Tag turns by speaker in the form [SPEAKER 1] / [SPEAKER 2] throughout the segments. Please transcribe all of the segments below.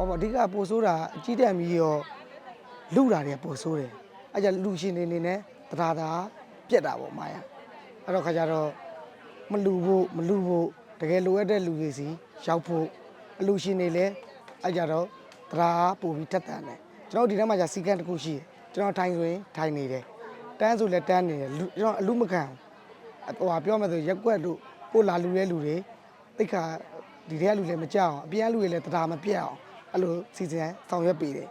[SPEAKER 1] ဟောပေါ့အဓိကပိုဆိုးတာအကြီးတက်ပြီးရောလူတာတွေပိုဆိုးတယ်အဲ့ကြင့်လူရှင်တွေနေနဲ့တရာတာပြက်တာပေါ့မာယာအဲ့တော့ခါကျတော့မလူဖို့မလူဖို့တကယ်လိုအပ်တဲ့လူတွေစီရောက်ဖို့အလူရှင်တွေလည်းအဲ့ကြတော့တရာပို့ပြီးတက်တန်တယ်ကျွန်တော်ဒီထဲမှာじゃစီကန်းတစ်ခုရှိတယ်ကျွန်တော်ထိုင်ဆိုရင်ထိုင်နေတယ်တန်းဆိုလည်းတန်းနေတယ်လူကျွန်တော်အလူမခံဘူးဟိုဟာပြောမယ်ဆိုရက်ကွက်တို့ကိုလာလူရဲလူတွေတိတ်ခါဒီထဲကလူလည်းမကြောက်အောင်အပြင်ကလူတွေလည်းတရာမပြတ်အောင် အဲ့လိုစီစဉ်ဆောင်ရွက်ပေးတယ်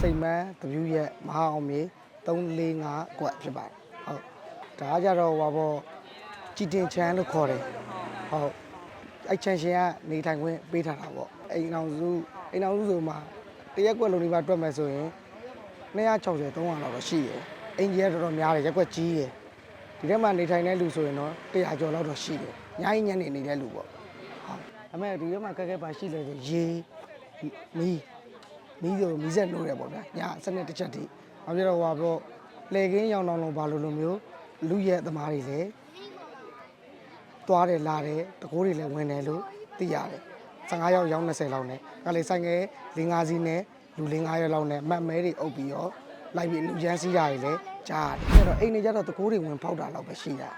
[SPEAKER 1] စိတ်မန်းတပြူရဲ့မဟာအောင်မြေ345ကွက်ဖြစ်ပါတယ်ဟုတ်ဒါကကြတော့ဟောပေါ့ကြည်တင်ချမ်းလို့ခေါ်တယ်ဟုတ်အဲ့ချန်ရှင်ကနေထိုင်ခွင့်ပေးထားတာပေါ့အိမ်အောင်စုအိမ်အောင်စုဆိုမှတရက်ကွက်လုံးဒီပါတွက်မယ်ဆိုရင်260 300လောက်တော့ရှိတယ်အင်ဂျီကတော်တော်များတယ်ရက်ကွက်ကြီးတယ် ဒီထဲမှာနေထိုင်တဲ့လူဆိုရင်တော့100ကျော်လောက်တော့ရှိတယ်ညာကြီးညနေနေတဲ့လူပေါ့ဟုတ်အမေဒီထဲမှာကက်ခဲပါရှိတယ်ဆိုရေမီးမီးဆိုမီးဆက်လို့ရပေါ့ဗျာညစနစ်တစ်ချက်တည်းဘာဖြစ်တော့ဟွာပေါ့လေကင်းရောင်တောင်လုံးဘာလို့လိုမျိုးလူရဲ့သမားတွေလည်းသွားတယ်လာတယ်တကိုးတွေလည်းဝင်တယ်လို့သိရတယ်15ရောက်ရောက်20လောက်နဲ့ကလေးဆိုင်ငယ်၄5စီးနဲ့လူ၄5ရက်လောက်နဲ့မတ်မဲတွေအုပ်ပြီးတော့ လိုက်ပြီးလူချမ်းစီးတာတွေလည်းကြားရတယ်အဲ့တော့အိမ်နေကြတော့တကိုးတွေဝင်ဖောက်တာလောက်ပဲရှိတာ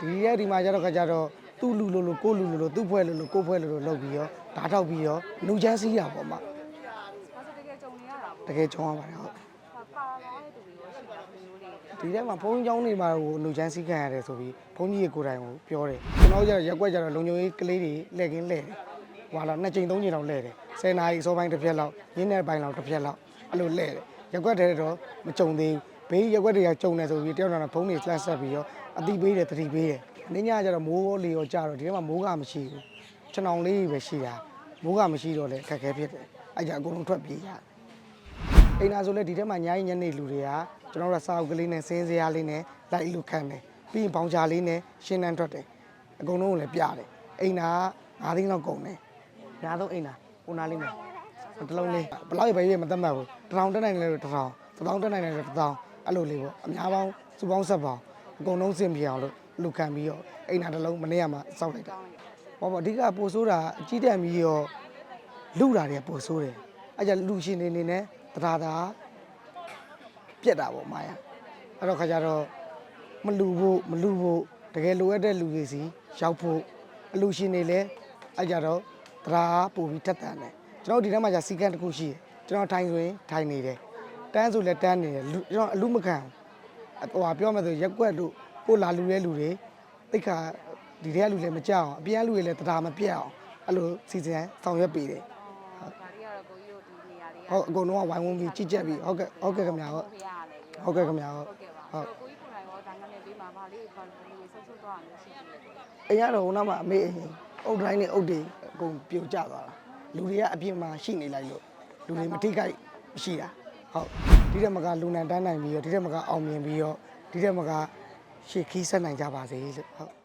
[SPEAKER 1] ဒီရဲ့ဒီမှာကြတော့ကကြတော့သူ့လူလိုလိုကိုလူလိုလိုသူ့ဖွဲ့လိုလိုကိုဖွဲ့လိုလိုလုပ်ပြီးတော့ဓာတ်ထောက်ပြီးတော့လူချမ်းစီးတာပေါ့မှာ
[SPEAKER 2] ဒါဆိုတကယ်ကြုံနေရတာပေါ့
[SPEAKER 1] တကယ်ကြုံရပါတယ်ဟုတ်
[SPEAKER 2] ပါပါလာတဲ့သူတွေရောရှိတာဘယ်လိုလေး
[SPEAKER 1] ဒီထဲမှာဘုန်းကြီးကျောင်းတွေမှာဟိုလူချမ်းစည်းခံရတယ်ဆိုပြီးဘုန်းကြီးကိုယ်တိုင်ကိုပြောတယ်ကျွန်တော်တို့ကျတော့ရက်ွက်ကျတော့လုံခြုံရေးကလေးတွေလှည့်ကင်းလှည့်တယ်ဟွာလာနှစ်ချိန်သုံးချိန်လောက်လှည့်တယ်ဆယ်နာရီအစောပိုင်းတစ်ဖြက်လောက်ရင်းတဲ့ပိုင်းလောက်တစ်ဖြက်လောက်အဲ့လိုလှည့်တယ် ရက်ွက်တဲ့တော့မကြုံသေးဘူးဘေးရက်ွက်တွေကကြုံနေဆိုပြီးတယောက်တော့ဘုန်းကြီးလှမ်းဆက်ပြီးတော့အတိပေးတယ်တတိပေးတယ်နင်းညကျတော့မိုးရောလေရောကြတော့ဒီထဲမှာမိုးကမရှိဘူးခြံအောင်လေးပဲရှိတာမိုးကမရှိတော့လေအခက်အခဲဖြစ်တယ်အဲ့ကြအကုန်လုံးထွက်ပြေးရတယ်အိမ်နာဆိုလဲဒီထဲမှာညာကြီးညနေလူတွေကကျွန်တော်တို့စာအုပ်ကလေးနဲ့စင်းစရာလေးနဲ့လိုက်လူခံတယ်ပြီးရင်ဘောင်ချာလေးနဲ့ရှင်းနှန်းထွက်တယ်အကုန်လုံးကိုလည်းပြတယ်အိမ်နာက9သိန်းလောက်ကုန်တယ်ညာဆုံးအိမ်နာဟိုနာလေးမှာ တစ်လုံးလေးဘလောက်ရပဲရမသက်မှတ်ဘူးတစ်ထောင်တက်နိုင်တယ်လို့တစ်ထောင်တစ်ထောင်တက်နိုင်တယ်လို့တစ်ထောင်အဲ့လိုလေးပေါ့အများပေါင်းစုပေါင်းဆက်ပေါင်းအကုန်လုံးစင်ပြေအောင်လို့လူခံပြီးတော့အိမ်နာတစ်လုံးမနေ့ကမှစောက်လိုက်တာဟောပေါ့အဓိကပိုဆိုးတာအကြီးတက်ပြီးတော့လူတာတွေကပိုဆိုးတယ်အဲ့ကြင့်လူရှင်တွေနေနဲ့တရာတာပြက်တာပေါ့မာယာအဲ့တော့ခါကျတော့မလူဖို့မလူဖို့တကယ်လိုအပ်တဲ့လူတွေစီရောက်ဖို့အလူရှင်တွေလည်းအဲ့ကြတော့တရာပို့ပြီးတက်တန်တယ် ကျွန်တော်ဒီထဲမှာじゃစီကန်းတစ်ခုရှိတယ်ကျွန်တော်ထိုင်ဆိုရင်ထိုင်နေတယ်တန်းဆိုလည်းတန်းနေတယ်လူကျွန်တော်အလူမခံဘူးဟိုဟာပြောမယ်ဆိုရက်ကွက်တို့ကိုလာလူရဲလူတွေတိတ်ခါဒီထဲကလူလည်းမကြောက်အောင်အပြင်ကလူတွေလည်းတရာမပြတ်အောင်အဲ့လိုစီစဉ်ဆောင်ရွက်ပေးတယ်
[SPEAKER 2] ဒါတွေကတော့ကိုကြီးတို့ဒီနေရာလေး
[SPEAKER 1] ဟုတ်အကုန်လုံးကဝိုင်းဝန်းပြီးကြည့်ကြက်ပြီးဟုတ်ကဲ့ဟုတ်ကဲ့ခင်ဗျာဟုတ်
[SPEAKER 2] ဖေးရတယ်
[SPEAKER 1] ဟုတ်ကဲ့ခင်ဗျာဟုတ်
[SPEAKER 2] ဟုတ်ကဲ့ပါကိုကြီးကိုယ်တိုင်ရောဒါနဲ့ပေးမှာဗာလေးဘာလို့ဆုံးဆုံးသွားအောင်ရှိတယ်
[SPEAKER 1] အိမ်ကတော့ဟိုနားမှာအမေအိမ်အုတ်တိုင်းနဲ့အုတ်တွေအကုန်ပြိုကျသွားတာ လူတွေကအပြင်မှာရှိနေလိုက်လို့လူတွေမထိခိုက်မရှိတာဟုတ်ဒီတက်မကလူနန်တန်းနိုင်ပြီးတော့ဒီတက်မကအောင်မြင်ပြီးတော့ဒီတက်မကရှေ့ခီးဆက်နိုင်ကြပါစေလို့ဟုတ်